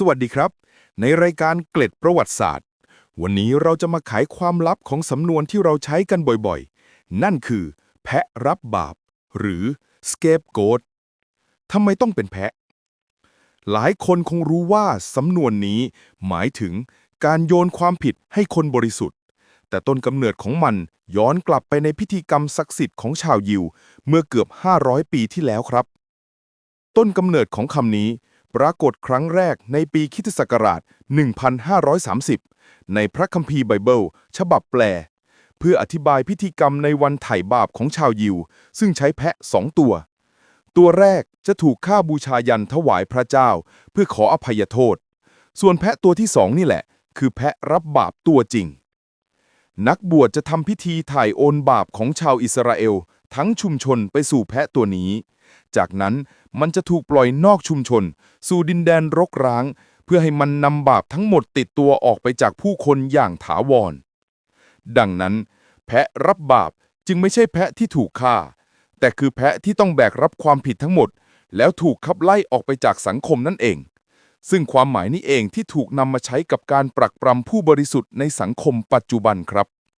สวัสดีครับ ในรายการเกล็ดประวัติศาสตร์ วันนี้เราจะมาไขความลับของสำนวนที่เราใช้กันบ่อยๆ นั่นคือ แพะรับบาป หรือ scapegoat ทำไมต้องเป็นแพะ หลายคนคงรู้ว่าสำนวนนี้หมายถึงการโยนความผิดให้คนบริสุทธิ์ แต่ต้นกำเนิดของมันย้อนกลับไปในพิธีกรรมศักดิ์สิทธิ์ของชาวยิว เมื่อเกือบ 500 ปีที่แล้วครับ ต้นกำเนิดของคำนี้ ปรากฏครั้งแรกในปีคิตศักราช 1530 ในพระคัมภีร์ไบเบิล ฉบับแปล เพื่ออธิบายพิธีกรรมในวันไถ่บาปของชาวยิว ซึ่งใช้แพะสองตัว ตัวแรกจะถูกฆ่าบูชายันถวายพระเจ้า เพื่อขออภัยโทษ ส่วนแพะตัวที่สองนี่แหละ คือแพะรับบาปตัวจริง นักบวชจะทำพิธีถ่ายโอนบาปของชาวอิสราเอล ทั้งชุมชนไปสู่แพะตัวนี้ จากนั้นมันจะถูกปล่อยนอกชุมชน สู่ดินแดนรกร้าง เพื่อให้มันนำบาปทั้งหมดติดตัวออกไปจากผู้คนอย่างถาวร ดังนั้น แพะรับบาปจึงไม่ใช่แพะที่ถูกฆ่า แต่คือแพะที่ต้องแบกรับความผิดทั้งหมด แล้วถูกขับไล่ออกไปจากสังคมนั่นเอง ซึ่งความหมายนี้เองที่ถูกนำมาใช้กับการปรักปรำผู้บริสุทธิ์ในสังคมปัจจุบันครับ